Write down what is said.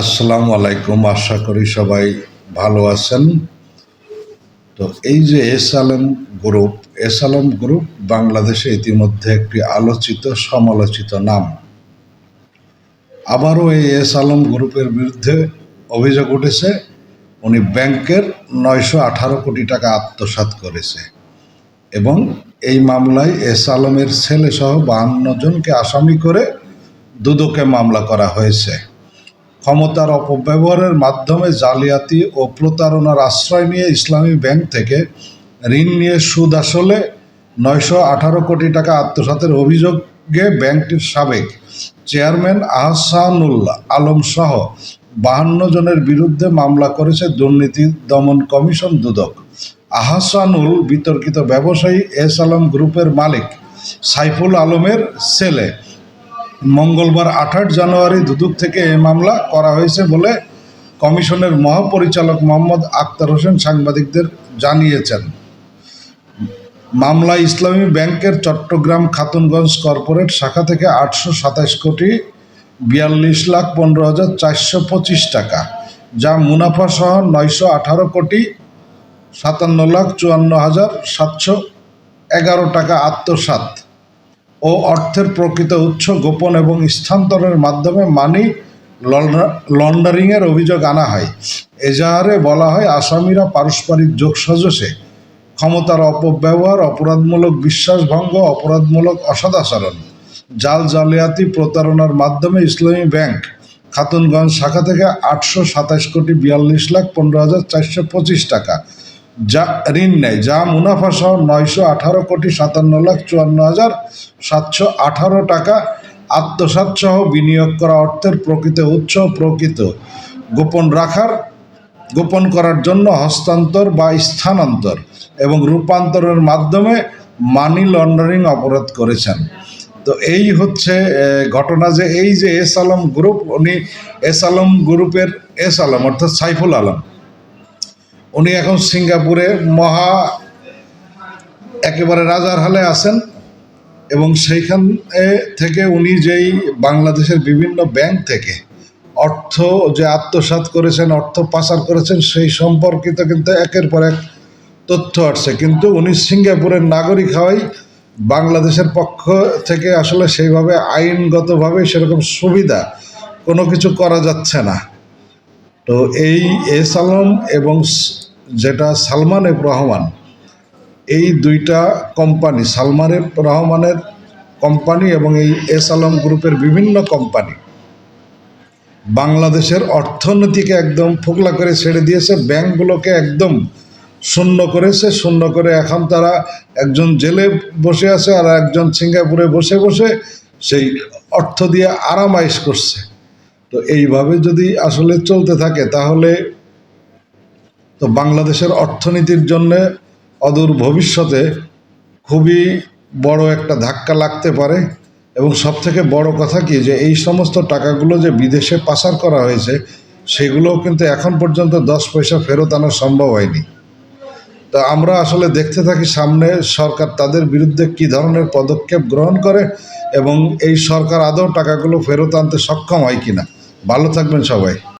আসসালামু আলাইকুম, আশা করি সবাই ভালো আছেন। তো এই যে S Alam group, S Alam group বাংলাদেশে ইতিমধ্যে একটি আলোচিত, সমালোচিত নাম। আবারও এই এস আলম গ্রুপের বিরুদ্ধে অভিযোগ উঠেছে, উনি ব্যাংকের নয়শো আঠারো কোটি টাকা আত্মসাৎ করেছে এবং এই মামলায় এস আলমের ছেলে সহ বাহান্ন জনকে আসামি করে দুদকে মামলা করা হয়েছে। ক্ষমতার অপব্যবহারের মাধ্যমে জালিয়াতি ও প্রতারণার আশ্রয় নিয়ে ইসলামী ব্যাংক থেকে ঋণ নিয়ে সুদ আসলে নয়শো আঠারো কোটি টাকা আত্মসাতের অভিযোগে ব্যাংকটির সাবেক চেয়ারম্যান আহসানুল্লাহ আলম সহ বাহান্ন জনের বিরুদ্ধে মামলা করেছে দুর্নীতি দমন কমিশন দুদক। আহসানুল বিতর্কিত ব্যবসায়ী এস আলম গ্রুপের মালিক সাইফুল আলমের ছেলে। মঙ্গলবার আঠাশ জানুয়ারি দুদক থেকে এ মামলা করা হয়েছে বলে কমিশনের মহাপরিচালক মোহাম্মদ আক্তার হোসেন সাংবাদিকদের জানিয়েছেন। মামলা ইসলামী ব্যাংকের চট্টগ্রাম খাতুনগঞ্জ কর্পোরেট শাখা থেকে আটশো সাতাশ কোটি বিয়াল্লিশ লাখ পনেরো হাজার চারশো পঁচিশ টাকা, যা মুনাফা সহ নয়শো আঠারো কোটি সাতান্ন লাখ চুয়ান্ন হাজার সাতশো এগারো টাকা আত্মসাৎ। ও অর্থের প্রকৃত উৎস গোপন এবং স্থানান্তরের মাধ্যমে মানি লন্ডারিংয়ের অভিযোগ আনা হয়। এজাহারে বলা হয়, আসামিরা পারস্পরিক যোগসাজশে ক্ষমতার অপব্যবহার, অপরাধমূলক বিশ্বাসভঙ্গ, অপরাধমূলক অসদাচরণ, জাল জালিয়াতি প্রতারণার মাধ্যমে ইসলামী ব্যাংক খাতুনগঞ্জ শাখা থেকে আটশো সাতাশ কোটি বিয়াল্লিশ লাখ পনেরো হাজার চারশো পঁচিশ টাকা যা ঋণ নেয়, যা মুনাফা সহ নয়শো আঠারো কোটি সাতান্ন লাখ চুয়ান্ন হাজার সাতশো আঠারো টাকা আত্মসাৎ সহ বিনিয়োগ করা অর্থের প্রকৃত উৎস প্রকৃত। গোপন রাখার, গোপন করার জন্য হস্তান্তর বা স্থানান্তর এবং রূপান্তরের মাধ্যমে মানি লন্ডারিং অপরাধ করেছেন। তো এই হচ্ছে ঘটনা যে এই যে এস আলম গ্রুপ উনি এস আলম গ্রুপের এস আলম, অর্থাৎ সাইফুল আলম। উনি এখন সিঙ্গাপুরে মহা একেবারে রাজার হালে আছেন এবং সেইখান থেকে উনি যেই বাংলাদেশের বিভিন্ন ব্যাংক থেকে অর্থ যে আত্মসাৎ করেছেন, অর্থ পাচার করেছেন, সেই সম্পর্কিত কিন্তু একের পর এক তথ্য আসছে। কিন্তু উনি সিঙ্গাপুরের নাগরিক হওয়াই বাংলাদেশের পক্ষ থেকে আসলে সেইভাবে আইনগতভাবে সেরকম সুবিধা কোনো কিছু করা যাচ্ছে না। তো এই এস আলম এবং যেটা সালমান এফ রহমান এই দুইটা কোম্পানি সালমান এফ রহমানের কোম্পানি এবং এই এস আলম গ্রুপের বিভিন্ন কোম্পানি, বাংলাদেশের অর্থনীতিকে একদম ফোকলা করে ছেড়ে দিয়েছে, ব্যাংকগুলোকে একদম শূন্য করেছে, শূন্য করে এখন তারা একজন জেলে বসে আছে আর একজন সিঙ্গাপুরে বসে বসে সেই অর্থ দিয়ে আরামাইশ করছে। তো এইভাবে যদি আসলে চলতে থাকে, তাহলে তো বাংলাদেশের অর্থনীতির জন্যে অদূর ভবিষ্যতে খুবই বড় একটা ধাক্কা লাগতে পারে এবং সব থেকে বড় কথা কি যে এই সমস্ত টাকাগুলো যে বিদেশে পাচার করা হয়েছে, সেগুলোও কিন্তু এখন পর্যন্ত দশ পয়সা ফেরত আনা সম্ভব হয়নি। তো আমরা আসলে দেখতে থাকি সামনে সরকার তাদের বিরুদ্ধে কি ধরনের পদক্ষেপ গ্রহণ করে এবং এই সরকার আদৌ টাকাগুলো ফেরত আনতে সক্ষম হয় কিনা। ভালো থাকবেন সবাই।